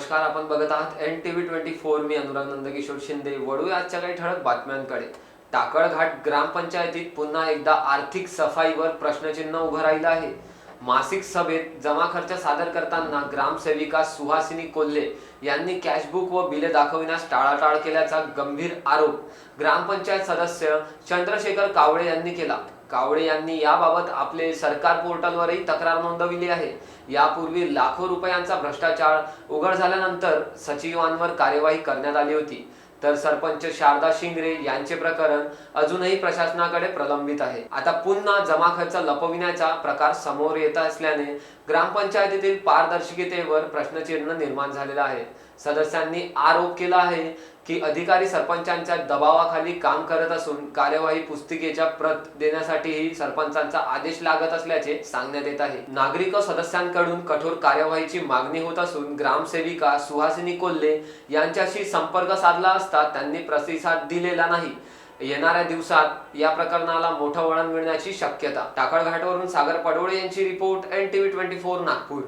नमस्कार आपण बघत आहात N T V twenty four मी अनुराग नंदकिशोर शिंदे. वळूया आजच्या काही ठळक बातम्यांकडे. टाकळघाट ग्रामपंचायतीत पुन्हा एकदा आर्थिक सफाईवर प्रश्नचिन्ह उभं राहिलं आहे. मासिक सभेत जमा खर्च सादर करताना ग्रामसेविका सुहासिनी कोल्हे यांनी कॅशबुक व बिले दाखविण्यास टाळाटाळ केल्याचा गंभीर आरोप ग्रामपंचायत सदस्य चंद्रशेखर कावळे यांनी केला. कावळे यांनी याबाबत आपले सरकार पोर्टलवरही तक्रार नोंदविली आहे. यापूर्वी लाखो रुपयांचा भ्रष्टाचार उघड झाल्यानंतर सचिवांवर कार्यवाही करण्यात आली होती. तर सरपंच शारदा शिंगरे यांचे प्रकरण अजूनही प्रशासनाकडे प्रलंबित आहे. आता पुन्हा जमा खर्च लपविण्याचा प्रकार समोर येत असल्याने ग्रामपंचायतीतील पारदर्शकतेवर प्रश्नचिन्ह निर्माण झालेला आहे. सदस्यांनी आरोप केला आहे की अधिकारी सरपंचांच्या दबावाखाली काम करत असून कार्यवाही पुस्तिकेच्या प्रत देण्यासाठीही सरपंचांचा आदेश लागत असल्याचे सांगण्यात येत आहे. नागरिक सदस्यांकडून कठोर कार्यवाहीची मागणी होत असून ग्रामसेविका सुहासिनी कोल्हे यांच्याशी संपर्क साधला असता त्यांनी प्रतिसाद दिलेला नाही. येणाऱ्या दिवसात या प्रकरणाला मोठं वळण मिळण्याची शक्यता. टाकळघाटवरून सागर पडोळे यांची report N TV twenty four Nagpur.